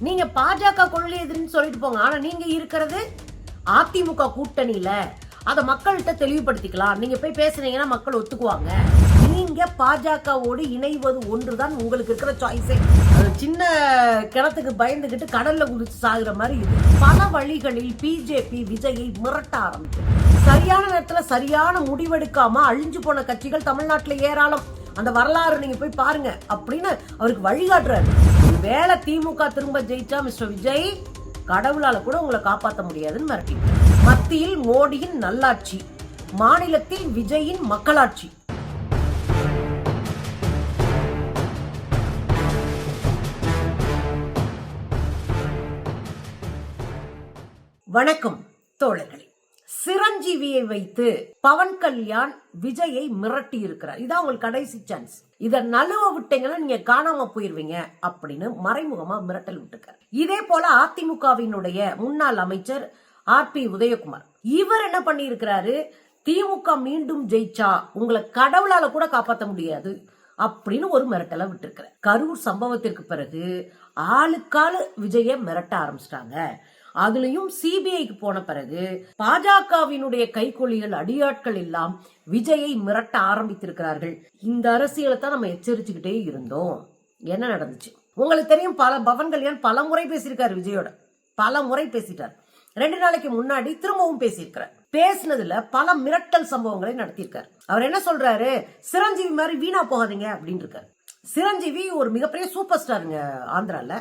நீங்க பாஜக கொள்கை எதிரின்னு சொல்லிட்டு போங்க. ஆனா நீங்க இருக்கிறது அதிமுக கூட்டணியில. அதை மக்கள்கிட்ட தெளிவுபடுத்திக்கலாம். நீங்க போய் பேசுனீங்கன்னா மக்கள் ஒத்துக்குவாங்க. நீங்க பாஜகவோடு இணைவது ஒன்றுதான் உங்களுக்கு இருக்கிற சாய்ஸே சின்ன கிணத்துக்கு பயந்துகிட்டு கடல்ல குதிச்சு சாகுற மாதிரி இது. பல வழிகளில் பிஜேபி விஜயை மிரட்ட ஆரம்பிச்சு சரியான நேரத்துல சரியான முடிவெடுக்காம அழிஞ்சு போன கட்சிகள் தமிழ்நாட்டுல ஏராளம். அந்த வரலாறு நீங்க போய் பாருங்க. அப்படின்னு அவருக்கு வழிகாட்டுறாரு. வேலை திமுக திரும்ப ஜெயிச்சா மிஸ்டர் விஜய் கடவுளால கூட உங்களை காப்பாற்ற முடியாதுன்னு மிரட்டி மத்தியில் மோடியின் நல்லாட்சி மாநிலத்தில் விஜயின் மக்களாட்சி. வணக்கம் தோழர்களே. சிரஞ்சீவியை வைத்து பவன் கல்யாண் விஜயை மிரட்டி இருக்கிறார் இதான் உங்களுக்கு கடைசி சான்ஸ் இத நழுவ விட்டீங்கன்னா நீங்க காணாம போயிருவீங்க அப்படின்னு மறைமுகமா மிரட்டல் விட்டுருக்காரு. இதே போல அதிமுகவினுடைய முன்னாள் அமைச்சர் ஆர் பி உதயகுமார். இவர் என்ன பண்ணியிருக்கிறாரு? திமுக மீண்டும் ஜெயிச்சா உங்களை கடவுளால கூட காப்பாற்ற முடியாது அப்படின்னு ஒரு மிரட்டலை விட்டுருக்கிறார். கரூர் சம்பவத்திற்கு பிறகு ஆளுக்காளு விஜய மிரட்ட ஆரம்பிச்சிட்டாங்க. அதுலயும் சிபிஐக்கு போன பிறகு பாஜகவினுடைய கைகொலிகள் அடியாட்கள் எல்லாம் விஜயை மிரட்ட ஆரம்பித்திருக்கிறார்கள். இந்த அரசியலை தான் நம்ம எச்சரிச்சுக்கிட்டே இருந்தோம். என்ன நடந்துச்சு? உங்களுக்கு தெரியும் பல பவன் கல்யாண் பல முறை பேசியிருக்காரு விஜயோட. பல முறை பேசிட்டார். ரெண்டு நாளைக்கு முன்னாடி திரும்பவும் பேசியிருக்கிறார். பேசினதுல பல மிரட்டல் சம்பவங்களை நடத்தியிருக்காரு. அவர் என்ன சொல்றாரு? சிரஞ்சீவி மாதிரி வீணா போகாதீங்க அப்படின்னு இருக்காரு. சிரஞ்சீவி ஒரு மிகப்பெரிய சூப்பர் ஸ்டாருங்க ஆந்திரால.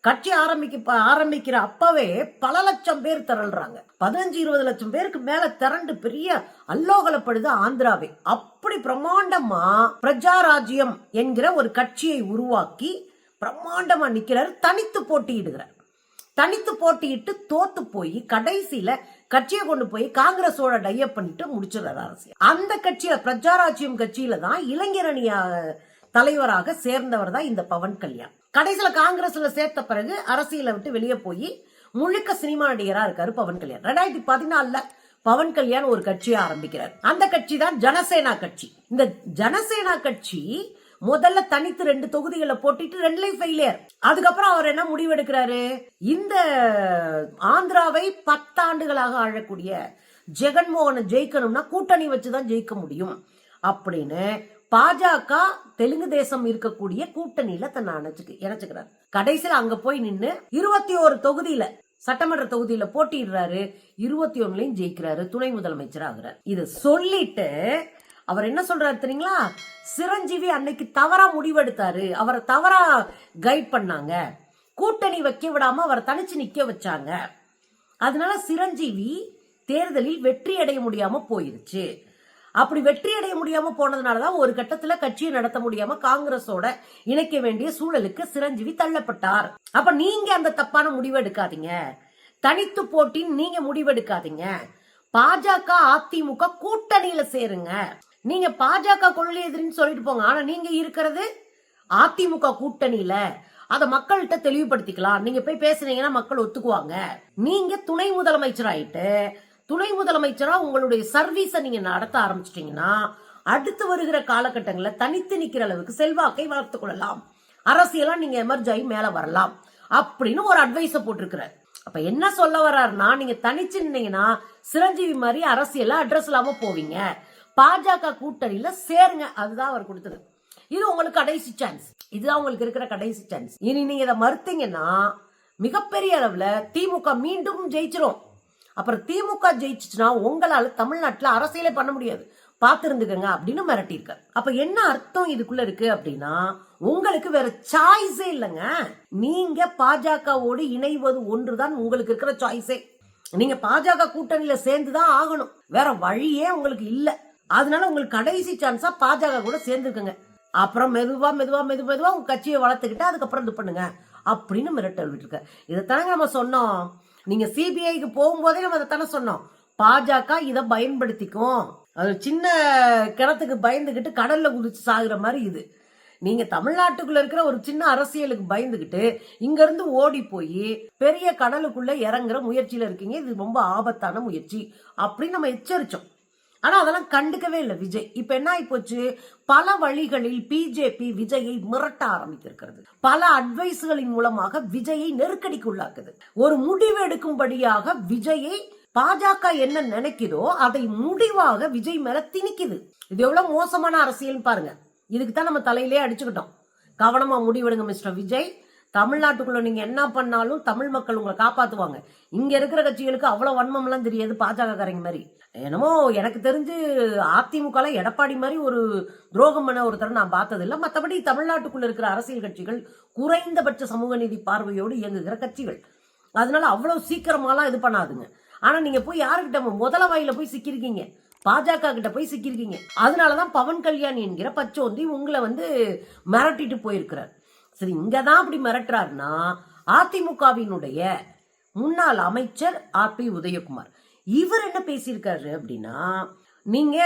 கட்சி ஆரம்பிக்க ஆரம்பிக்கிற அப்பவே பல லட்சம் பேர் திரள்றாங்க. பதினஞ்சு இருபது லட்சம் பேருக்கு மேல திரண்டு பெரிய அல்லோகலப்படுது ஆந்திராவே. அப்படி பிரம்மாண்டமா பிரஜாராஜ்யம் என்கிற ஒரு கட்சியை உருவாக்கி பிரம்மாண்டமா நிக்கிறார் தனித்து போட்டியிடுகிறார். தனித்து போட்டியிட்டு தோத்து போய் கடைசியில கட்சியை கொண்டு போய் காங்கிரஸோட டையப் பண்ணிட்டு முடிச்சிடறாரு அரசியல். அந்த கட்சியில பிரஜாராஜ்யம் கட்சியில தான் இளைஞரணியா தலைவராக சேர்ந்தவர் தான் இந்த பவன் கல்யாண். கடைசியில் காங்கிரஸ்ல சேர்த்த பிறகு அரசியலை விட்டு வெளியே போய் முழுக்க சினிமா நடிகரா இருக்காரு பவன் கல்யாண். ரெண்டாயிரத்தி பதினாலுல பவன் கல்யாண் ஒரு கட்சியை ஆரம்பிக்கிறார். அந்த கட்சி தான் ஜனசேனா கட்சி. இந்த ஜனசேனா கட்சி முதல்ல தனித்து ரெண்டு தொகுதிகளை போட்டிட்டு ரெண்டுலயும் ஃபெயிலியர். அதுக்கப்புறம் அவர் என்ன முடிவெடுக்கிறாரு? இந்த ஆந்திராவை பத்தாண்டுகளாக ஆழக்கூடிய ஜெகன்மோகனை ஜெயிக்கணும்னா கூட்டணி வச்சுதான் ஜெயிக்க முடியும். அப்படின்னு பாஜக தெலுங்கு தேசம் இருக்கக்கூடிய கூட்டணியில தன்னை அணைச்சுக்கு இணைச்சுக்கிறார். கடைசியில் அங்க போய் நின்னு இருபத்தி ஒரு தொகுதியில சட்டமன்ற தொகுதியில போட்டியிடுறாரு. இருபத்தி ஒண்ணுலயும் ஜெயிக்கிறாரு. துணை முதலமைச்சர் ஆகுறாரு இது சொல்லிட்டு அவர் என்ன சொல்றாரு தெரியுங்களா? சிரஞ்சீவி அன்னைக்கு தவறா முடிவெடுத்தாரு. அவரை தவறா கைட் பண்ணாங்க. கூட்டணி வைக்க விடாம அவரை தனிச்சு நிக்க வச்சாங்க. அதனால சிரஞ்சீவி தேர்தலில் வெற்றி அடைய முடியாம போயிருச்சு. அப்படி வெற்றி அடைய முடியாம போனதுனாலதான் ஒரு கட்டத்துல கட்சியை நடத்த முடியாம காங்கிரஸோட இணைக்க வேண்டிய சூழலுக்கு சிரஞ்சீவி தள்ளப்பட்டார். அப்ப நீங்க அந்த தப்பான முடிவு எடுக்காதீங்க. தனித்து போட்டின்னு நீங்க முடிவெடுக்காதீங்க பாஜக அதிமுக கூட்டணியில சேருங்க. நீங்க பாஜக கொள்கை எதிரின்னு சொல்லிட்டு போங்க. ஆனா நீங்க இருக்கிறது அதிமுக கூட்டணியில. அத மக்கள்கிட்ட தெளிவுபடுத்திக்கலாம். நீங்க போய் பேசுனீங்கன்னா மக்கள் ஒத்துக்குவாங்க. நீங்க துணை முதலமைச்சர் ஆயிட்டு துணை முதலமைச்சரா உங்களுடைய சர்வீஸை நீங்க நடத்த ஆரம்பிச்சிட்டீங்கன்னா அடுத்து வருகிற காலகட்டங்களில் தனித்து நிக்கிற அளவுக்கு செல்வாக்கை வளர்த்துக் கொள்ளலாம். அரசியலா நீங்க எமர்ஜ் ஆகி மேல வரலாம். அப்படின்னு ஒரு அட்வைஸை போட்டிருக்கிறார். அப்ப என்ன சொல்ல வர்றாருன்னா நீங்க தனிச்சு நின்னீங்கன்னா சிரஞ்சீவி மாதிரி அரசியல அட்ரஸ் இல்லாம போவீங்க. பாஜக கூட்டணியில சேருங்க. அதுதான் அவர் கொடுத்தது. இது உங்களுக்கு கடைசி சான்ஸ் இதுதான் உங்களுக்கு இருக்கிற கடைசி சான்ஸ் இனி நீங்க இதை மறுத்தீங்கன்னா மிகப்பெரிய அளவுல திமுக மீண்டும் ஜெயிச்சிரும். அப்புறம் திமுக ஜெயிச்சுச்சுன்னா உங்களால தமிழ்நாட்டுல அரசியலே பண்ண முடியாது. பார்த்துருந்துக்கங்க அப்படின்னு மிரட்டியிருக்காரு. அப்ப என்ன அர்த்தம் இதுக்குள்ள இருக்கு அப்படின்னா உங்களுக்கு வேற சாய்ஸே இல்லைங்க. நீங்க பாஜகவோடு இணைவது ஒன்றுதான் உங்களுக்கு இருக்கிற சாய்ஸே நீங்க பாஜக கூட்டணியில சேர்ந்துதான் ஆகணும். வேற வழியே உங்களுக்கு இல்ல. அதனால உங்களுக்கு கடைசி சான்ஸா பாஜக கூட சேர்ந்துருக்குங்க. அப்புறம் மெதுவா மெதுவா மெது மெதுவா உங்க கட்சியை வளர்த்துக்கிட்டு அதுக்கப்புறம் இது பண்ணுங்க அப்படின்னு மிரட்டல் விட்டுருக்க இதைத்தானங்க நம்ம சொன்னோம். நீங்க சிபிஐக்கு போகும்போதே நம்ம தானே சொன்னோம். பாஜக இதை பயன்படுத்திக்கும். அது சின்ன கிணத்துக்கு பயந்துகிட்டு கடல்ல குதிச்சு சாகுற மாதிரி இது. நீங்க தமிழ்நாட்டுக்குள்ள இருக்கிற ஒரு சின்ன அரசியலுக்கு பயந்துகிட்டு இங்க இருந்து ஓடி போய் பெரிய கடலுக்குள்ள இறங்குற முயற்சியில இருக்கீங்க. இது ரொம்ப ஆபத்தான முயற்சி. அப்படின்னு நம்ம எச்சரிச்சோம். ஆனா அதெல்லாம் கண்டுக்கவே இல்லை விஜய். இப்போ என்ன ஆகிப்போச்சு பல வழிகளில் பிஜேபி விஜயை மிரட்ட ஆரம்பித்திருக்கிறது. பல அட்வைஸ்களின் மூலமாக விஜயை நெருக்கடிக்கு உள்ளாக்குது. ஒரு முடிவு எடுக்கும்படியாக விஜயை பாஜக என்ன நினைக்குதோ அதை முடிவாக விஜய் மேல திணிக்குது. இது எவ்வளவு மோசமான அரசியல் பாருங்க. இதுக்கு தான் நம்ம தலையிலே அடிச்சுக்கிட்டோம். கவனமா முடிவெடுங்க மிஸ்டர் விஜய். தமிழ்நாட்டுக்குள்ள நீங்க என்ன பண்ணாலும் தமிழ் மக்கள் உங்களை காப்பாத்துவாங்க. இங்க இருக்கிற கட்சிகளுக்கு அவ்வளவு வன்மம்லாம் தெரியாது பாஜக காரங்க மாதிரி. என்னமோ எனக்கு தெரிஞ்சு அதிமுக எடப்பாடி மாதிரி ஒரு துரோகம் பண்ண ஒருத்தர் நான் பார்த்தது இல்லை மற்றபடி தமிழ்நாட்டுக்குள்ள இருக்கிற அரசியல் கட்சிகள் குறைந்தபட்ச சமூக நீதி பார்வையோடு இயங்குகிற கட்சிகள். அதனால அவ்வளவு சீக்கிரமாலாம் இது பண்ணாதுங்க. ஆனா நீங்க போய் யாருக்கிட்ட முதல வாயில போய் சிக்கிருக்கீங்க பாஜக கிட்ட போய் சிக்கிருக்கீங்க அதனாலதான் பவன் கல்யாண் என்கிற பச்சோந்தி உங்களை வந்து மிரட்டிட்டு போயிருக்கிறார். சரி இங்கதான் அப்படி மிரட்டுறாருன்னா அதிமுகவினுடைய முன்னாள் அமைச்சர் ஆர் பி உதயகுமார். இவர் என்ன பேசியிருக்காரு அப்படின்னா நீங்க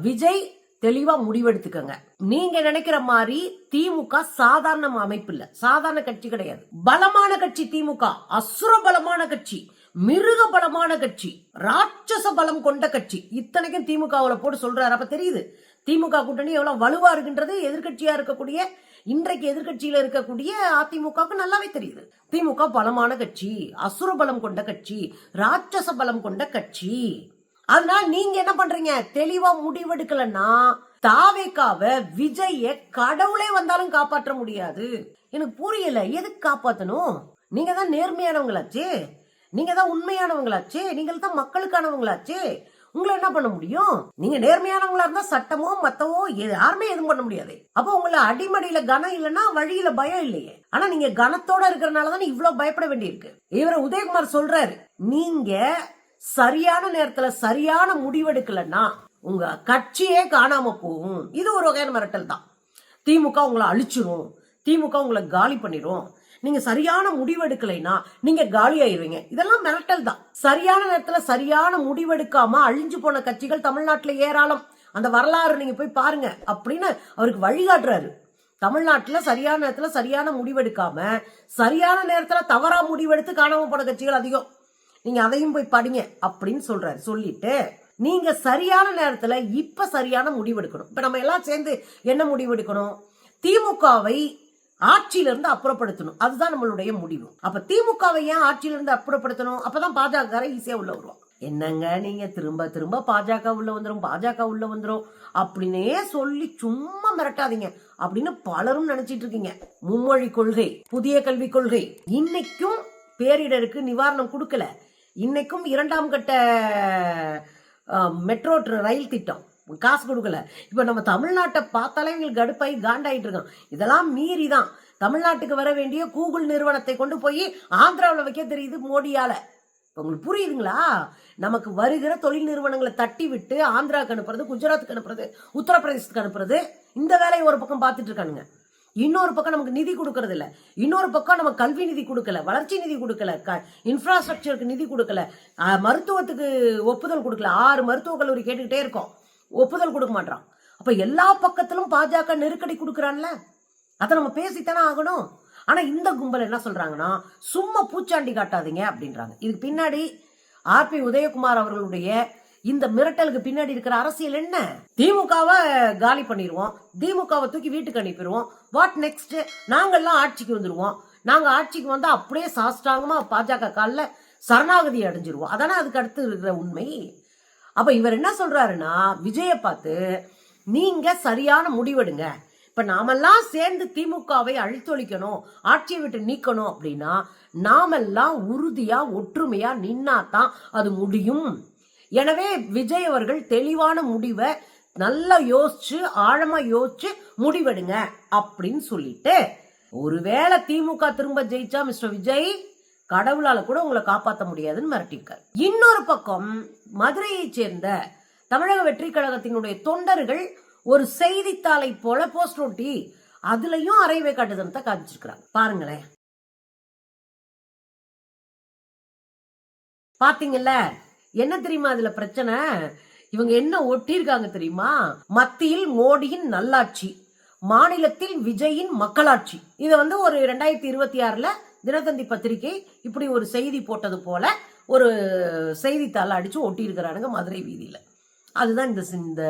விஜய் தெளிவா முடிவெடுத்துக்கங்க. நீங்க நினைக்கிற மாதிரி திமுக சாதாரண அமைப்பு இல்ல. சாதாரண கட்சி கிடையாது. பலமான கட்சி திமுக. அசுர பலமான கட்சி. மிருக பலமான கட்சி. ராட்சச பலம் கொண்ட கட்சி. இத்தனைக்கும் திமுகவுல போட்டு சொல்றாரு. அப்ப தெரியுது திமுக கூட்டணி எவ்வளவு வலுவா இருக்குன்றது எதிர்கட்சியா இருக்கக்கூடிய இன்றைக்கு எதிர்கட்சியில இருக்கக்கூடிய அதிமுகவுக்கு நல்லாவே தெரியுது. திமுக பலமான கட்சி அசுர பலம் கொண்ட கட்சி ராட்சச பலம் கொண்ட கட்சி. அதனால நீங்க என்ன பண்றீங்க? தெளிவா முடிவெடுக்கலன்னா தாவேக்காவ விஜய கடவுளே வந்தாலும் காப்பாற்ற முடியாது. எனக்கு புரியல எதுக்கு காப்பாத்தணும்? நீங்க தான் நேர்மையானவங்களாச்சே. நீங்க தான் உண்மையானவங்களாச்சே. நீங்கள் தான் மக்களுக்கானவங்களாச்சே. உங்களை என்ன பண்ண முடியும்? நீங்க நேர்மையானவங்களா இருந்தா சட்டமோ மத்தவோ யாருமே எதுவும் பண்ண முடியாது. அப்போ உங்களை அடிமடியில கனம் இல்லைன்னா வழியில பயம் இல்லையே. ஆனா நீங்க கனத்தோட இருக்கிறனாலதான் இவ்வளவு பயப்பட வேண்டியிருக்கு. இவர் உதயகுமார் சொல்றாரு நீங்க சரியான நேரத்துல சரியான முடிவெடுக்கலன்னா உங்க கட்சியே காணாம போகும். இது ஒரு வகையான மிரட்டல் தான். திமுக உங்களை அழிச்சிரும். திமுக உங்களை காலி பண்ணிரும். நீங்க சரியான முடிவெடுக்கலைன்னா நீங்க காலி ஆயிருவீங்க இதெல்லாம் மிரட்டல் தான். சரியான நேரத்துல சரியான முடிவெடுக்காம அழிஞ்சு போன கட்சிகள் தமிழ்நாட்டுல ஏராளம். அந்த வரலாறு நீங்க போய் பாருங்க அப்படின்னு அவருக்கு வழிகாட்டுறாரு. தமிழ்நாட்டுல சரியான நேரத்துல சரியான முடிவெடுக்காம சரியான நேரத்துல தவறா முடிவெடுத்து காணாம போன கட்சிகள் அதிகம். நீங்க அதையும் போய் படிங்க அப்படின்னு சொல்றாரு. சொல்லிட்டு நீங்க சரியான நேரத்துல இப்ப சரியான முடிவெடுக்கணும். இப்ப நம்ம எல்லாம் சேர்ந்து என்ன முடிவெடுக்கணும்? திமுகவை ஆட்சியிலிருந்து அப்புறப்படுத்தணும். அதுதான் நம்மளுடைய முடிவு. அப்ப திமுகவை ஏன் ஆட்சியிலிருந்து அப்புறப்படுத்தணும்? அப்பதான் பாஜக ஈஸியா உள்ள வருவோம் என்னங்க நீங்க திரும்ப திரும்ப பாஜக உள்ள வந்துடும் பாஜக உள்ள வந்துடும் அப்படின்னே சொல்லி சும்மா மிரட்டாதீங்க அப்படின்னு பலரும் நினைச்சிட்டு இருக்கீங்க. மும்மொழி கொள்கை புதிய கல்விக் கொள்கை. இன்னைக்கும் பேரிடருக்கு நிவாரணம் கொடுக்கல. இன்னைக்கும் இரண்டாம் கட்ட மெட்ரோ ட்ர- ரயில் திட்டம். காசு கொடுக்கல. இப்போ நம்ம தமிழ்நாட்டை பார்த்தாலே எங்களுக்கு கடுப்பாகி காண்டாயிட்டு இருக்கோம். இதெல்லாம் மீறி தான் தமிழ்நாட்டுக்கு வர வேண்டிய கூகுள் நிறுவனத்தை கொண்டு போய் ஆந்திராவில் வைக்க தெரியுது மோடியால். இப்போ உங்களுக்கு புரியுதுங்களா? நமக்கு வருகிற தொழில் நிறுவனங்களை தட்டி விட்டு ஆந்திராவுக்கு அனுப்புறது குஜராத்துக்கு அனுப்புறது உத்தரப்பிரதேசத்துக்கு அனுப்புறது இந்த வேலையை ஒரு பக்கம் பார்த்துட்டு இருக்கானுங்க. இன்னொரு பக்கம் நமக்கு நிதி கொடுக்கறது இல்லை. இன்னொரு பக்கம் நம்ம கல்வி நிதி கொடுக்கல வளர்ச்சி நிதி கொடுக்கல க இன்ஃப்ராஸ்ட்ரக்சருக்கு நிதி கொடுக்கல. மருத்துவத்துக்கு ஒப்புதல் கொடுக்கல. ஆறு மருத்துவக் கல்லூரி கேட்டுக்கிட்டே இருக்கோம். ஒப்புதல் கொடுக்க மாட்டான் அப்ப எல்லா பக்கத்திலும் பாஜக நெருக்கடி கொடுக்கறான்ல? அதை நம்ம பேசித்தானே ஆகணும். ஆனா இந்த கும்பல் என்ன சொல்றாங்கன்னா சும்மா பூச்சாண்டி காட்டாதீங்க அப்படின்றாங்க. இதுக்கு பின்னாடி ஆர்பி உதயகுமார் அவர்களுடைய இந்த மிரட்டலுக்கு பின்னாடி இருக்கிற அரசியல் என்ன? திமுகவை காலி பண்ணிடுவோம் திமுகவை தூக்கி வீட்டுக்கு அனுப்பிடுவோம் வாட் நெக்ஸ்ட் நாங்கெல்லாம் ஆட்சிக்கு வந்துடுவோம் நாங்க ஆட்சிக்கு வந்தா அப்படியே சாஸ்டாங்கமா பாஜக காலில் சரணாகதி அடைஞ்சிருவோம். அதானே அதுக்கு அடுத்து இருக்கிற உண்மை? அப்ப இவர் என்ன சொல்றாருன்னா விஜய பார்த்து நீங்க சரியான முடிவெடுங்க. இப்ப நாமெல்லாம் சேர்ந்து திமுகவை அழித்தொழிக்கணும் ஆட்சியை விட்டு நீக்கணும் அப்படின்னா நாமெல்லாம் உறுதியா ஒற்றுமையா நின்னாதான் அது முடியும். எனவே விஜய் அவர்கள் தெளிவான முடிவை நல்லா யோசிச்சு ஆழமா யோசிச்சு முடிவெடுங்க அப்படின்னு சொல்லிட்டு ஒருவேளை திமுக திரும்ப ஜெயிச்சா மிஸ்டர் விஜய்? கடவுளால கூட உங்களை காப்பாற்ற முடியாதுன்னு மிரட்டியிருக்காரு. இன்னொரு பக்கம் மதுரையை சேர்ந்த தமிழக வெற்றி கழகத்தினுடைய தொண்டர்கள் ஒரு செய்தித்தாளை போல போஸ்ட் ஒட்டி அதுலயும் அரைவே காட்டுதனத்தை காமிச்சிருக்கிறாங்க. பாருங்களேன். பாத்தீங்கல்ல என்ன தெரியுமா அதுல பிரச்சனை? இவங்க என்ன ஒட்டியிருக்காங்க தெரியுமா? மத்தியில் மோடியின் நல்லாட்சி மாநிலத்தில் விஜயின் மக்களாட்சி. இதை வந்து ஒரு ரெண்டாயிரத்தி இருபத்தி ஆறுல தினத்தந்தி பத்திரிகை இப்படி ஒரு செய்தி போட்டது போல ஒரு செய்தித்தாள் அடித்து ஒட்டியிருக்கிறானுங்க மதுரை வீதியில். அதுதான் இந்த இந்த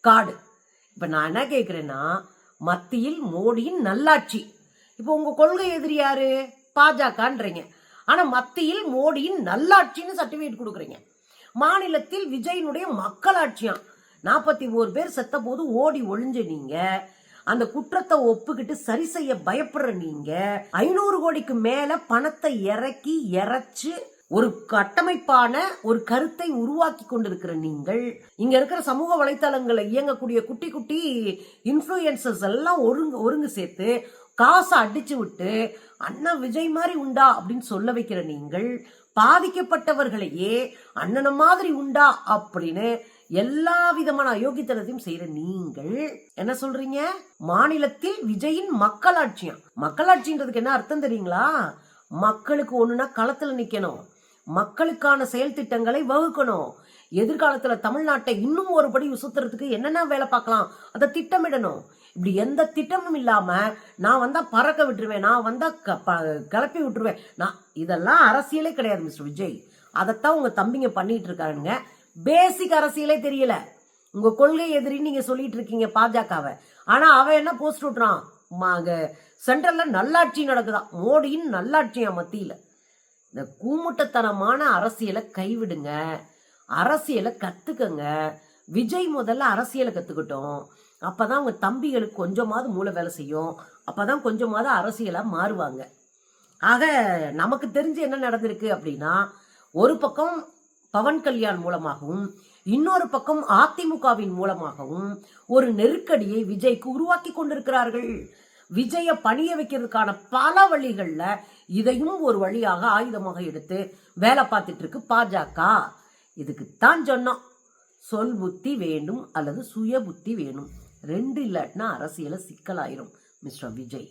கார்டு இப்போ நான் என்ன கேட்குறேன்னா மத்தியில் மோடியின் நல்லாட்சி. இப்போ உங்கள் கொள்கை எதிரி யாரு? பாஜகன்றீங்க. ஆனால் மத்தியில் மோடியின் நல்லாட்சின்னு சர்டிஃபிகேட் கொடுக்குறீங்க. மாநிலத்தில் விஜயனுடைய மக்களாட்சியாம். நாற்பத்தி ஓரு பேர் செத்த போது ஓடி ஒளிஞ்சு நீங்கள் அந்த குற்றத்தை ஒப்புக்கிட்டு சரி செய்ய பயப்படுற நீங்க ஐநூறு கோடிக்கு மேல பணத்தை இறக்கி இறைச்சு ஒரு கட்டமைப்பான ஒரு கருத்தை உருவாக்கி கொண்டிருக்கிற நீங்கள் இங்க இருக்கிற சமூக வலைத்தளங்களை இயங்கக்கூடிய குட்டி குட்டி இன்ஃப்ளூயன்சர்ஸ் எல்லாம் ஒருங்கு ஒருங்கு சேர்த்து காசை அடிச்சு விட்டு அண்ணா விஜய் மாதிரி உண்டா? அப்படின்னு சொல்ல வைக்கிற நீங்கள் பாதிக்கப்பட்டவர்களையே அண்ணன மாதிரி உண்டா? அப்படின்னு எல்லா விதமான அயோக்கியத்தனத்தையும் செய்யற நீங்கள் என்ன சொல்றீங்க? மாநிலத்தில் விஜயின் மக்களாட்சியம். மக்களாட்சின்றதுக்கு என்ன அர்த்தம் தெரியுங்களா? மக்களுக்கு ஒண்ணுனா களத்துல நிக்கணும். மக்களுக்கான செயல் திட்டங்களை வகுக்கணும். எதிர்காலத்துல தமிழ்நாட்டை இன்னும் ஒரு படி உசுத்துறதுக்கு என்னென்ன வேலை பார்க்கலாம்? அதை திட்டமிடணும். இப்படி எந்த திட்டமும் இல்லாம நான் வந்தா பறக்க விட்டுருவேன் நான் வந்தா க- ப- கிளப்பி விட்டுருவேன். நான் இதெல்லாம் அரசியலே கிடையாது மிஸ்டர் விஜய். அதைத்தான் உங்க தம்பிங்க பண்ணிட்டு இருக்காருங்க. பேசிக் அரசியலே தெரியல. உங்க கொள்கை எதிரின்னு நீங்க சொல்லிட்டு இருக்கீங்க பாஜகவை. ஆனா அவன் என்ன போஸ்ட் விட்டுறான் சென்ட்ரல்ல நல்லாட்சி நடக்குதான் மோடியின் நல்லாட்சியா மத்தியில. இந்த கூமுட்டத்தனமான அரசியலை கைவிடுங்க. அரசியலை கத்துக்கங்க. விஜய் முதல்ல அரசியலை கத்துக்கிட்டோம். அப்பதான் உங்க தம்பிகளுக்கு கொஞ்சமாவது மூளை வேலை செய்யும். அப்பதான் கொஞ்சமாவது அரசியலா மாறுவாங்க. ஆக நமக்கு தெரிஞ்சு என்ன நடந்திருக்கு அப்படின்னா ஒரு பக்கம் பவன் கல்யாண் மூலமாகவும் இன்னொரு பக்கம் அதிமுகவின் மூலமாகவும் ஒரு நெருக்கடியை விஜய்க்கு உருவாக்கி கொண்டிருக்கிறார்கள். விஜய பணிய வைக்கிறதுக்கான பல வழிகள்ல இதையும் ஒரு வழியாக ஆயுதமாக எடுத்து வேலை பார்த்துட்டு இருக்கு பாஜக. இதுக்கு தான் சொன்னோம். சொல் புத்தி வேண்டும் அல்லது சுய புத்தி வேணும். ரெண்டு இல்லாட்டினா அரசியல சிக்கலாயிரும் மிஸ்டர் விஜய்.